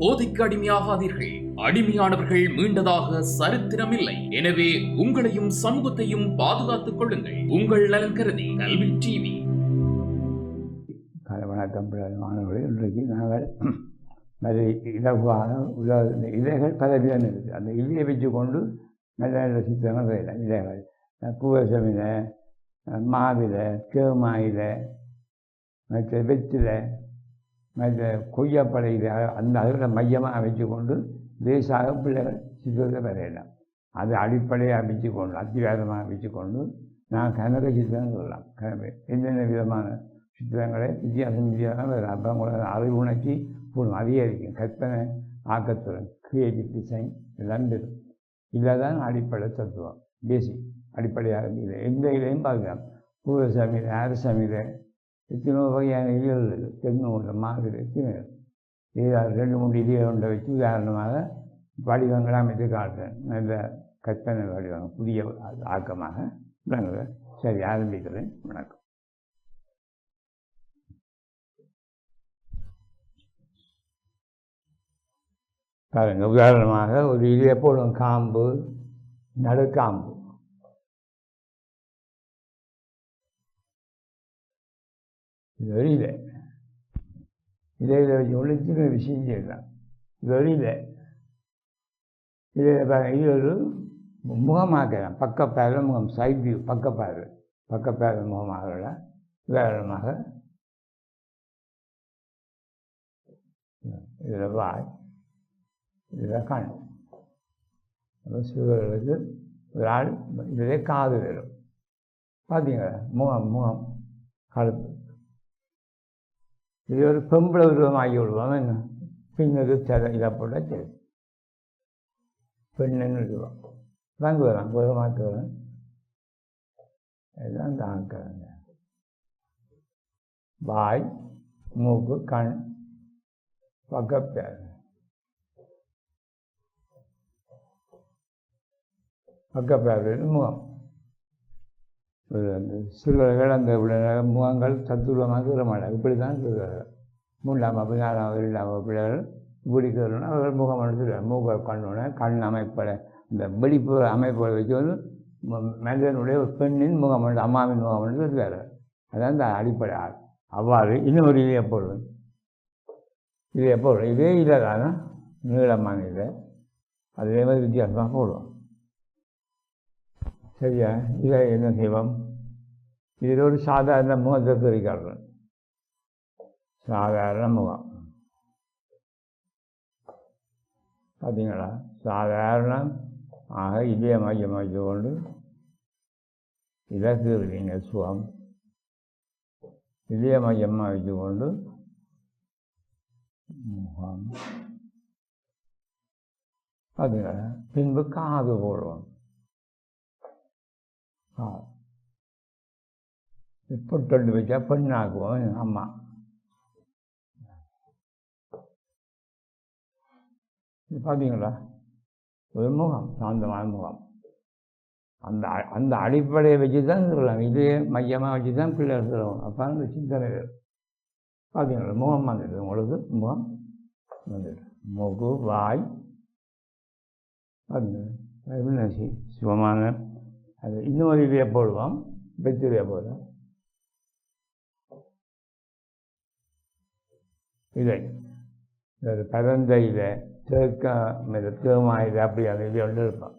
போதைக்கு அடிமையாகாதீர்கள் அடிமையானவர்கள் மீண்டதாக சரித்திரமில்லை. எனவே உங்களையும் சமூகத்தையும் பாதுகாத்துக் கொள்ளுங்கள். உங்கள் நலன் கருதி கல்வி டிவி. வணக்கம் மாணவர்களே. இன்றைக்கு நாங்கள் நல்ல இலகுவான உள்ள இலைகள் பலவிதம் இருக்குது அந்த இலையை வச்சு கொண்டு நல்ல நல்ல சித்திரங்கள் செய்யலாம் இலைகள். பூவசம் இலை மாவிலை மற்ற வெற்றிலை மற்ற கொய்யாப்பழை அந்த அதில் மையமாக அமைச்சு கொண்டு லேசாக பிள்ளைகள் சித்திரத்தை வரையலாம். அது அடிப்படையாக அமைச்சு கொண்டு அத்திவாதமாக அமைச்சு கொண்டு நான் கனக சித்திரம் சொல்லலாம். கனவு என்னென்ன விதமான சித்திரங்களை வித்தியாசம் வித்தியாசம் வேறு அப்போ உங்களோட அறிவு உணர்ச்சி போடும் அதிகரிக்கும் கற்பனை ஆக்கத்துடன் கிரியேட்டிவ் டிசைன் எல்லாம் பெறும் இதில் தான் அடிப்படை தத்துவம். பேசிக் அடிப்படையாக இல்லை. எந்த இதையும் பார்க்கலாம். பூர்வசாமியில் ஆரசாமியில் எத்தனோ வகையான இலைகள் இருக்குது தென்னூரில் மாவில் எத்தனை ரெண்டு மூணு இலையை ஒன்றை வச்சு உதாரணமாக வடிவங்களை அமைத்து காட்டுறேன். நல்ல கற்பனை வடிவம் புதிய ஆக்கமாக. நாங்கள் சரி ஆரம்பிக்கிறேன். வணக்கம். பாருங்கள் உதாரணமாக ஒரு இலையை போடும் காம்பு நடுக்காம்பு. இது ஒரு இலை இலையில் வச்சு உள்ள விஷயம் செய்யலாம் இது ஒரு இதில் பாருங்க இது ஒரு முகமாக்கலாம் பக்கப்பேரில் முகம் சைட் வியூ பக்கப்பேரு பக்கப்பேரு முகமாக உதாரணமாக இதில் வாய் இதில் கண். அப்போ சிவர்களுக்கு ஒரு ஆள் இதிலே காது வரும். பார்த்தீங்களா முகம் முகம் கழுத்து. இது ஒரு பெம்பளை உருவமாகி விடுவோம் என்ன பின்னுக்கு சில இதை போட்டால் சரி பெண்ணுன்னு உருவம் வாங்க வரலாம் குரமாக்கு வரேன் எல்லாம் தாங்கிறாங்க வாய் மூக்கு கண் பக்கப்பேர் பக்கப்பேர் முகம் சிறுவர்கள் அந்த விட- முகங்கள் தத்துவமாக கீற மாட்டாங்க இப்படி தான் சொல்கிறார்கள் மூன்றாம் வகுப்பு நாலாம் வகுப்பு ஏழாம் வகுப்பு பிள்ளைகள் இப்படி அவர்கள் முகம் எடுத்துருவாங்க மூக கண்ணோட கண் அமைப்பட இந்த வெடிப்பு அமைப்பை வச்சு வந்து ம- மனிதனுடைய ஒரு பெண்ணின் முகம் அம்மாவின் முகம் வந்து அதான் இந்த அடிப்படை ஆள். அவ்வாறு இன்னொரு இலையை போடுவேன் இதை போடுறோம் இதே இல்லை தானே நீளமான இதை. அதே மாதிரி வித்தியாசமாக போடுவோம். சரியா இதை என்ன செய்வோம் இது ஒரு சாதாரண முகத்தை தெரிவிக்கிறோம் சாதாரண முகம் பார்த்தீங்களா சாதாரண ஆக இதே மையம் வைத்து கொண்டு இலக்கு இருக்கீங்க சுகம் இதே மையமாக வைத்து கொண்டு முகம் பார்த்தீங்களா பின்பு காது போடுவோம் பொட்டொண்டு வச்சா பெண்ணாக்குவோம். அம்மா இது பார்த்தீங்களா? ஒரு முகம் சாந்தமான முகம். அந்த அ- அந்த அடிப்படையை வச்சு தான் சொல்லலாம் இது மையமாக வச்சு தான் பிள்ளைகள் சொல்லணும் அப்போ அந்த சிந்தனை பார்த்தீங்களா? முகம் வந்துடுது. உங்களுக்கு முகம் வந்துடுது. முகு வாய். பார்த்தீங்களா சி அது இதையை போடுவோம். வெற்றிலையை போடுவோம் இதை. இது பரந்த இதை தேக்க இது தேமா இலை அப்படி அந்த இது ஒன்று இருப்பான்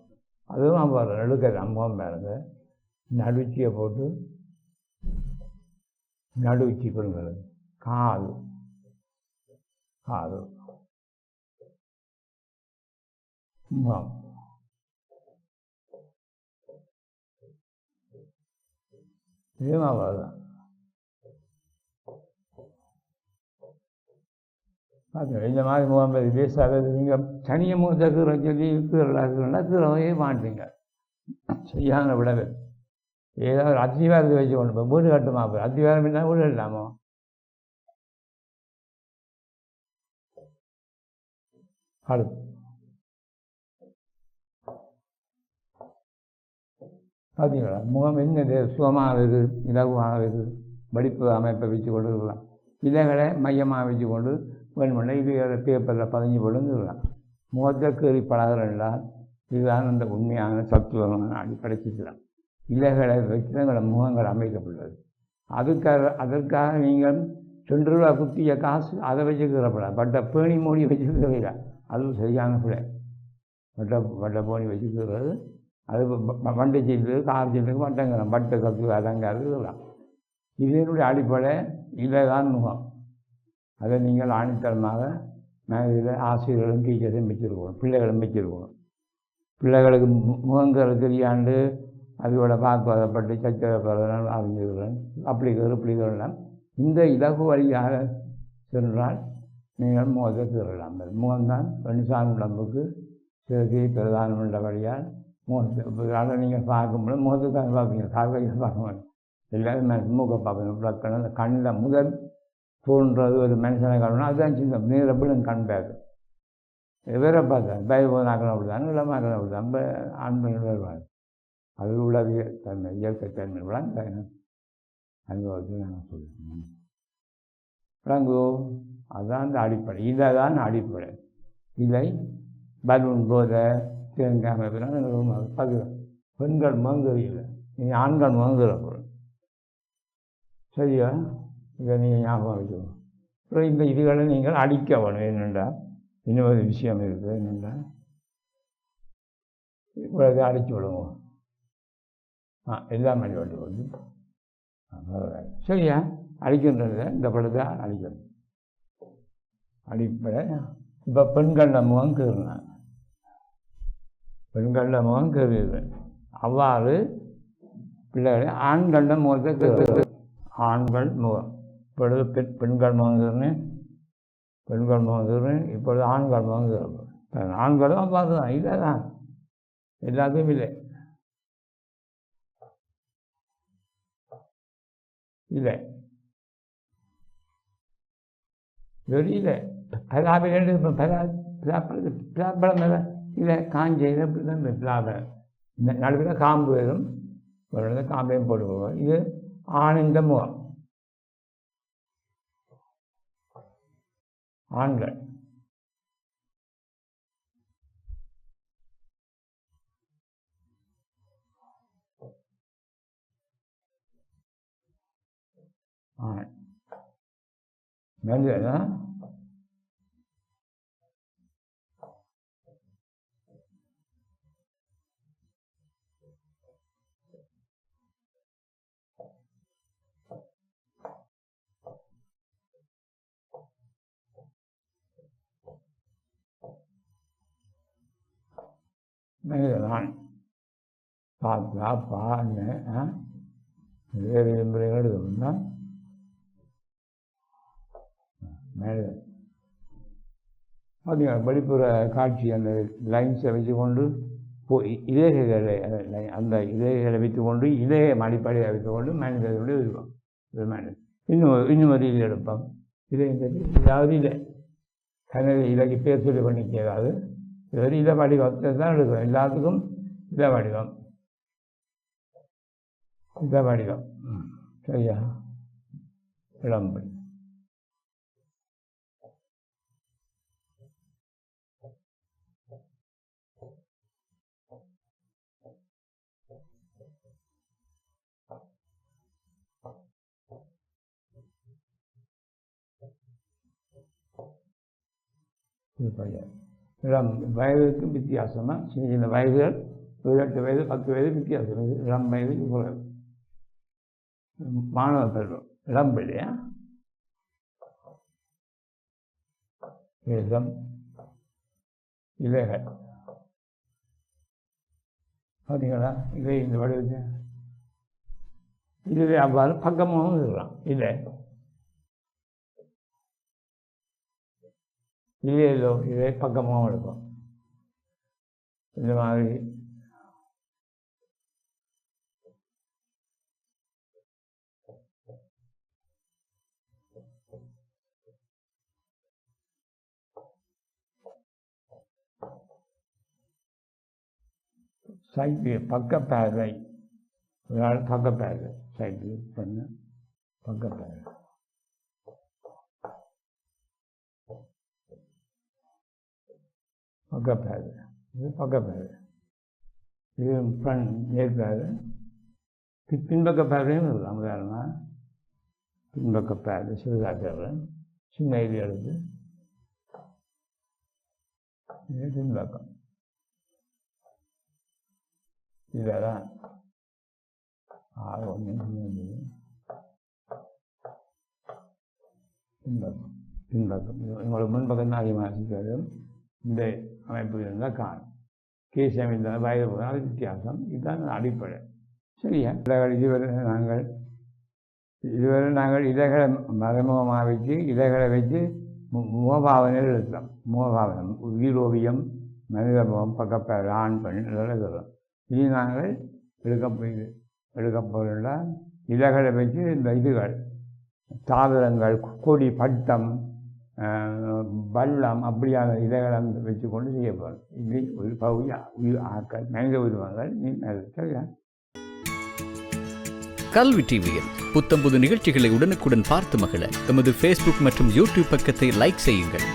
அதுவும் பாருங்க நடுக்க ரொம்பவும் பிறந்த நடுச்சியை போட்டு நடுச்சி கொடுங்கிறது காது. காது. முகம் அவ்வளோதான் வருதான் இந்த மாதிரி முகமது பேசாதது நீங்கள் தனிய முகத்தை கீரை சொல்லி இருக்கிறாக்குறோம்னா திருவையே மாட்டீங்க செய்யாத விடவே ஏதாவது ஒரு அத்திவாரத்தை வச்சு கொண்டு போய் வீடு கட்டுமா? போய் அத்திவாரம் என்ன வீடு கட்டலாமோ? அடுத்து. பார்த்தீங்களா முகம் என்னது சுகமாக இருக்குது வடிப்பு அமைப்பை வச்சு கொண்டு இருக்கலாம் இலைகளை மையமாக வச்சு கொண்டு வேணுமென்னா இது பேப்பரில் பதிஞ்சு விழுந்துடலாம் முகத்தை கீறி பழகிறெல்லாம் இதுதான் அந்த உண்மையான தத்துவமான அடிப்படை சித்திரம் இலைகளை வச்சு முகங்கள் அமைக்கப்பட்டது அதுக்காக அதற்காக நீங்கள் ரெண்டு ரூபா குத்திய காசு அதை வச்சுக்கிறப்படா பட்டை பேணி மூடி வச்சுக்கிறவில்லை அதுவும் சரியான பிள்ளை பட்ட வட்டை போனி வச்சுக்கிறது அது வண்டி சீட்டு கார் சீட்டுக்கு மட்டங்கிறோம் பட்டு கத்து அதங்காது இதெல்லாம் இதனுடைய அடிப்படை இதை தான் முகம். அதை நீங்கள் ஆணித்தரமாக இதில் ஆசிரியர்களும் டீச்சர்ஸும் வச்சுருக்கணும் பிள்ளைகளும் வச்சுருக்கணும் பிள்ளைகளுக்கு மு- முகங்கிறது தெரியாண்டு அதோட வாக்குவாதப்பட்டு சச்சரப்படுறதுனால அறிஞர்களும் அப்படி இப்படிலாம் இந்த இலகு வழியாக சென்றால் நீங்கள் முகத்தை தீரலாம் முகம்தான் பெண்சான் உடம்புக்கு சிறுதி பிரதானம் உள்ளபடியால் முகத்தை அதை நீங்கள் பார்க்கும்போது முகத்துக்காக பார்ப்பீங்க. கால்கையை பார்க்க மாட்டேன் எல்லாரும் மூக்க மூக்கை பார்ப்பீங்க அந்த கண்ணில் முதல் தோன்றது ஒரு மனுஷனை காணணும் அதுதான் சின்ன நீர் எப்படி கண் பேக்கு வேற பார்த்தா பயபோதாக்கணும் அப்படி தான் இளமாக்கணும் அப்படி தான் ஆண்மையில் வருவாங்க அது உளவிய தன்மை இயற்கை தன்மை. விளங்க அனுபவத்தை நான் சொல்லுவேன் விளங்குவோ அதுதான் அந்த அடிப்படை. இதை தான் அடிப்படை. இதை பலூன் போதை தேங்காய் அமைப்பினால் அது பெண்கள் மங்குறியில்லை நீ ஆண்கள் மங்குற சரியா? இதை நீங்கள் ஞாபகம் வச்சுக்கணும். அப்புறம் இந்த இதுகளை நீங்கள் அடிக்க வேணும். என்னென்றா இன்னொரு விஷயம் இருக்குது. என்னென்றா இவ்வளவு அடித்து விடுவோம் ஆ எல்லாம் அடி விட்டு வந்து சரியா? அடிக்கின்றது இந்த படத்தை அடிக்கணும் அடிப்படை. இப்போ பெண்கள் நம்ம கீறினாங்க பெண்கள முகம் கீறியது அவ்வாறு பிள்ளைகளை ஆண்களிடம் முகத்தை கீறுறது ஆண்கள் முகம் இப்பொழுது பெண் பெண்கள் முகங்கிறேன் பெண்கள் முகங்கிறேன் இப்பொழுது ஆண்கள் முகங்கிறேன் ஆண்களும் அவ்வாறு தான் இல்லை தான் எல்லாத்தையும் இல்லை இல்லை வெளியில் பலாபி பலா இல்லை காஞ்ச இப்படி தான் பிளாப்பழம் இந்த நடுவில் காம்பு வரும் ஒரு காம்பையும் போட்டு போவோம் இது ஆனந்த முகம். ஆண்கள். ஆண். மெல்லுதா மனிதனான் பார்த்தா பாருங்க வேறு விரும்புகிறீங்க ஒன்றா மனிதன் பார்த்தீங்களா வெளிப்புற காட்சி அந்த லைன்ஸை வச்சு கொண்டு போ இதயங்களை அந்த இதயங்களை வைத்து கொண்டு இதயம் அடிப்படையை வைத்து கொண்டு மனிதர்களுடைய விருப்பம் மனிதன் இன்னும் இன்னும் ஒரு இது எடுப்போம். இதை ஏதாவது இல்லை. கனவு இலக்கு பேர் சொல்லி பண்ணிக்க ஏதாவது இது ஒரு இத வடிவத்தை தான் எடுக்கிறோம். எல்லாத்துக்கும் இத வடிவம். இத வடிவம். சரியா? விளம்பு இது பையன். இளம் வயதுக்கு வித்தியாசமாக சின்ன சின்ன வயதுகள் ஒரு எட்டு வயது பத்து வயது வித்தியாசம் இளம் வயது இவ்வளவு மாணவ பருவம் இளம் பிள்ளையா இளம் இலைகள் பார்த்தீங்களா இதை இந்த வடிவத்தை இதுவே அவ்வாறு பக்கமாகவும் இருக்கலாம் இல்லை இல்லையோ இதே பக்கமாகவும் இருக்கும் இந்த மாதிரி சைடு பக்க பார்வை ஒரு ஆள் பக்க பேரை சைடு பண்ண பக்க பார்வை பக்கப்பேரு இது பக்கப்பேரு இது ஃப்ரண்ட் நேர்பேரு பி- பின்பக்க பேரையும் இருக்கலாம் உதாரணமாக பின்பக்க பேரு சிறுகாட்டவர் சின்ன இது எழுது. இது பின்பக்கம். இதெல்லாம் ஆறு ஒன்று பின்பக்கம். பின்பக்கம். உங்களுக்கு முன்பக்கம் தான் அதிகமாக இருக்கிறது இந்த அமைப்பு இருந்தால் காணும். கேசி அமைந்த வயது போனால் அது வித்தியாசம். இதுதான் அடிப்படை. சரியா? இலைகள் இதுவரை நாங்கள் இதுவரை நாங்கள் இலைகளை மறைமுகமாக வச்சு இலைகளை வச்சு மு முகபாவனையில் எழுத்தோம் முகபாவனம் உயிரோவியம் மனித முகம் பக்கப்பேர் ஆண் பெண் இதெல்லாம் எழுதுறோம் இது நாங்கள் எடுக்க இது எடுக்க இலைகளை வச்சு இந்த இதுகள் தாவரங்கள் கொடி பட்டம் ஆஹ், அப்படியாக அப்படியான வச்சுக்கொண்டு வச்சு கொண்டு செய்ய ஒரு பகுதி உயிர் ஆக்கள் மனித உருவங்கள் நீ கல்வி டிவியில் புத்தம்புது நிகழ்ச்சிகளை உடனுக்குடன் பார்த்து மகிழ எமது ஃபேஸ்புக் மற்றும் யூடியூப் பக்கத்தை லைக் செய்யுங்கள்.